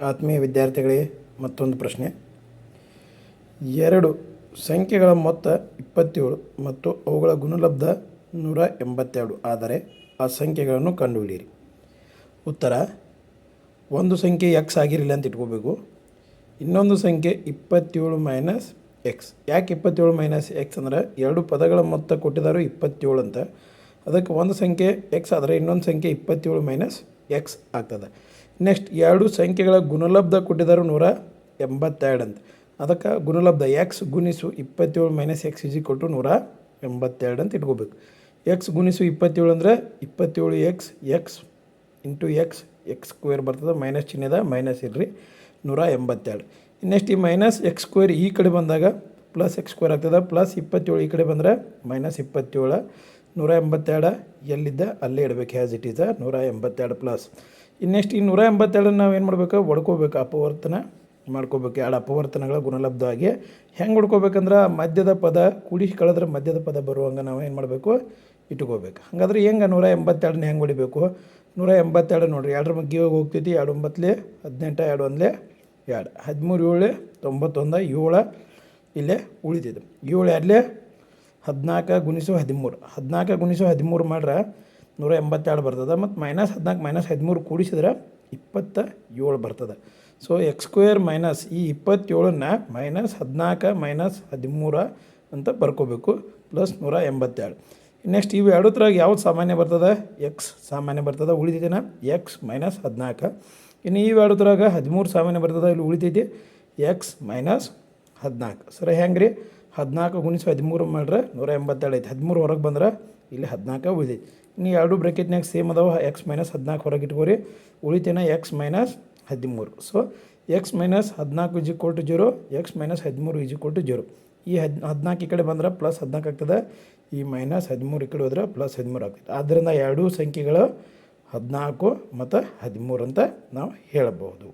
ಆತ್ಮೀಯ ವಿದ್ಯಾರ್ಥಿಗಳಿಗೆ ಮತ್ತೊಂದು ಪ್ರಶ್ನೆ. ಎರಡು ಸಂಖ್ಯೆಗಳ ಮೊತ್ತ ಇಪ್ಪತ್ತೇಳು ಮತ್ತು ಅವುಗಳ ಗುಣಲಬ್ಧ ನೂರ ಎಂಬತ್ತೆರಡು. ಆದರೆ ಆ ಸಂಖ್ಯೆಗಳನ್ನು ಕಂಡುಹಿಡಿಯಿರಿ. ಉತ್ತರ, ಒಂದು ಸಂಖ್ಯೆ ಎಕ್ಸ್ ಆಗಿರಲಿಲ್ಲ ಅಂತ ಇಟ್ಕೋಬೇಕು. ಇನ್ನೊಂದು ಸಂಖ್ಯೆ ಇಪ್ಪತ್ತೇಳು ಮೈನಸ್ ಎಕ್ಸ್ ಯಾಕೆ ಇಪ್ಪತ್ತೇಳು ಮೈನಸ್ ಎಕ್ಸ್ ಅಂದ್ರೆ ಎರಡು ಪದಗಳ ಮೊತ್ತ ಕೊಟ್ಟಿದ್ದಾರೆ ಇಪ್ಪತ್ತೇಳು ಅಂತ. ಅದಕ್ಕೆ ಒಂದು ಸಂಖ್ಯೆ ಎಕ್ಸ್ ಆದರೆ ಇನ್ನೊಂದು ಸಂಖ್ಯೆ ಇಪ್ಪತ್ತೇಳು ಮೈನಸ್ ಎಕ್ಸ್ ಆಗ್ತದೆ. ನೆಕ್ಸ್ಟ್ ಎರಡು ಸಂಖ್ಯೆಗಳ ಗುಣಲಬ್ಧ ಕೊಟ್ಟಿದ್ದಾರೆ ನೂರ ಎಂಬತ್ತೆರಡು ಅಂತ. ಅದಕ್ಕೆ ಗುಣಲಬ್ಧ ಎಕ್ಸ್ ಗುಣಿಸು ಇಪ್ಪತ್ತೇಳು ಮೈನಸ್ ಎಕ್ಸ್ ಇಜಿ ಕೊಟ್ಟು ನೂರ ಎಂಬತ್ತೆರಡು ಅಂತ ಇಟ್ಕೋಬೇಕು. ಎಕ್ಸ್ ಗುಣಿಸು ಇಪ್ಪತ್ತೇಳು ಅಂದರೆ ಇಪ್ಪತ್ತೇಳು X X into X X square ಬರ್ತದೆ ಮೈನಸ್ ಚಿಹ್ನೆದ ಮೈನಸ್ ಇರ್ರಿ ನೂರ ಎಂಬತ್ತೆರಡು. ನೆಕ್ಸ್ಟ್ ಈ ಮೈನಸ್ ಎಕ್ಸ್ ಸ್ಕ್ವೇರ್ ಈ ಕಡೆ ಬಂದಾಗ ಪ್ಲಸ್ ಎಕ್ಸ್ ಸ್ಕ್ವೇರ್ ಆಗ್ತದೆ ಪ್ಲಸ್ ಇಪ್ಪತ್ತೇಳು ಈ ಕಡೆ ಬಂದರೆ ಮೈನಸ್ ಇಪ್ಪತ್ತೇಳು, ನೂರ ಎಂಬತ್ತೆರಡು ಎಲ್ಲಿದ್ದ? ಅಲ್ಲೇ ಇಡಬೇಕು ಹ್ಯಾಸ್ ಇಟ್ ಈಸ್ ನೂರ ಎಂಬತ್ತೆರಡು ಪ್ಲಸ್ ಇನ್ನೆಷ್ಟು ಈ ನೂರ ಎಂಬತ್ತೆರಡನ್ನ ನಾವು ಏನು ಮಾಡ್ಬೇಕು? ಹೊಡ್ಕೋಬೇಕು ಅಪವರ್ತನ ಮಾಡ್ಕೋಬೇಕು. ಎರಡು ಅಪವರ್ತನಗಳ ಗುಣಲಬ್ಧವಾಗಿ ಹೆಂಗೆ ಹೊಡ್ಕೋಬೇಕಂದ್ರೆ ಮಧ್ಯದ ಪದ ಕೂಡಿಸಿ ಕಳೆದ್ರೆ ಮಧ್ಯದ ಪದ ಬರುವಂಗೆ ನಾವು ಏನು ಮಾಡಬೇಕು? ಇಟ್ಕೋಬೇಕು. ಹಾಗಾದ್ರೆ ಹೆಂಗೆ ನೂರ ಎಂಬತ್ತೆರಡನ್ನ ಹೆಂಗೆ ಹೊಡಿಬೇಕು ನೂರ ಎಂಬತ್ತೆರಡು ನೋಡಿರಿ, ಎರಡರ ಬಗ್ಗೆ ಹೋಗ್ತೈತಿ. ಎರಡು ಒಂಬತ್ತಲೆ ಹದಿನೆಂಟು, ಎರಡು ಒಂದಲೇ, ಎರಡು. ಹದಿಮೂರು, ಏಳು, ತೊಂಬತ್ತೊಂದು, ಏಳು ಇಲ್ಲೇ ಉಳಿತಿದ್ದು ಏಳು, ಎರಡಲೇ, ಹದಿನಾಲ್ಕು ಗುಣಿಸು ಹದಿಮೂರು. ಹದಿನಾಲ್ಕು ಗುಣಿಸು ಹದಿಮೂರು ಮಾಡ್ರೆ ನೂರ ಎಂಬತ್ತೆರಡು ಬರ್ತದೆ ಮತ್ತು ಮೈನಸ್ ಹದಿನಾಲ್ಕು ಮೈನಸ್ ಹದಿಮೂರು ಕೂಡಿಸಿದ್ರೆ ಇಪ್ಪತ್ತ ಏಳು ಬರ್ತದೆ. ಸೊ ಎಕ್ಸ್ ಸ್ಕ್ವೇರ್ ಮೈನಸ್ ಈ ಇಪ್ಪತ್ತೇಳನ್ನ ಮೈನಸ್ ಹದಿನಾಲ್ಕು ಮೈನಸ್ ಹದಿಮೂರ ಅಂತ ಬರ್ಕೋಬೇಕು ಪ್ಲಸ್ ನೂರ ಎಂಬತ್ತೆರಡು ನೆಕ್ಸ್ಟ್ ಇವು ಎರಡು ಥರ ಯಾವ್ದು ಸಾಮಾನ್ಯ ಬರ್ತದೆ? ಎಕ್ಸ್ ಸಾಮಾನ್ಯ ಬರ್ತದೆ ಉಳಿದಿದ್ದೇನ ಎಕ್ಸ್ ಮೈನಸ್ ಹದಿನಾಲ್ಕು. ಇನ್ನು ಇವು ಎರಡು ಥರಾಗ ಹದಿಮೂರು ಸಾಮಾನ್ಯ ಬರ್ತದೆ, ಇಲ್ಲಿ ಉಳಿತೈತಿ? ಎಕ್ಸ್ ಮೈನಸ್ ಹದಿನಾಲ್ಕು. ಸರಿ ಹೆಂಗೆ ರೀ ಹದಿನಾಲ್ಕು ಗುಣಿಸು ಹದಿಮೂರು ಮಾಡ್ರೆ ನೂರ ಎಂಬತ್ತೆರಡು ಐತಿ. ಹದಿಮೂರು ಹೊರಗೆ ಬಂದ್ರೆ ಇಲ್ಲಿ ಹದಿನಾಲ್ಕು ಉಳಿದೈತಿ ಇನ್ನು ಎರಡು ಬ್ರೆಕೆಟ್ನಾಗ ಸೇಮ್ ಅದಾವ. ಎಕ್ಸ್ ಮೈನಸ್ ಹದಿನಾಲ್ಕು ಹೊರಗೆ ಇಟ್ಕೋರಿ. ಉಳಿತೇನ ಎಕ್ಸ್ ಮೈನಸ್ ಹದಿಮೂರು. ಸೊ ಎಕ್ಸ್ ಮೈನಸ್ ಹದಿನಾಲ್ಕು ಇಜಿ ಕೊಟ್ಟು ಜೀರೋ ಎಕ್ಸ್ ಮೈನಸ್ ಹದಿಮೂರು ಇಜಿ ಕೊಟ್ಟು ಜೀರೋ ಈ ಹದ್, ಹದಿನಾಲ್ಕು ಈ ಕಡೆ ಬಂದ್ರೆ ಪ್ಲಸ್ ಹದಿನಾಲ್ಕು ಆಗ್ತದೆ. ಈ ಮೈನಸ್ ಹದಿಮೂರು ಈ ಕಡೆ ಹೋದ್ರೆ ಪ್ಲಸ್ ಹದಿಮೂರು ಆಗ್ತದೆ. ಆದ್ದರಿಂದ ಎರಡೂ ಸಂಖ್ಯೆಗಳು ಹದಿನಾಲ್ಕು ಮತ್ತು ಹದಿಮೂರು ಅಂತ ನಾವು ಹೇಳಬಹುದು.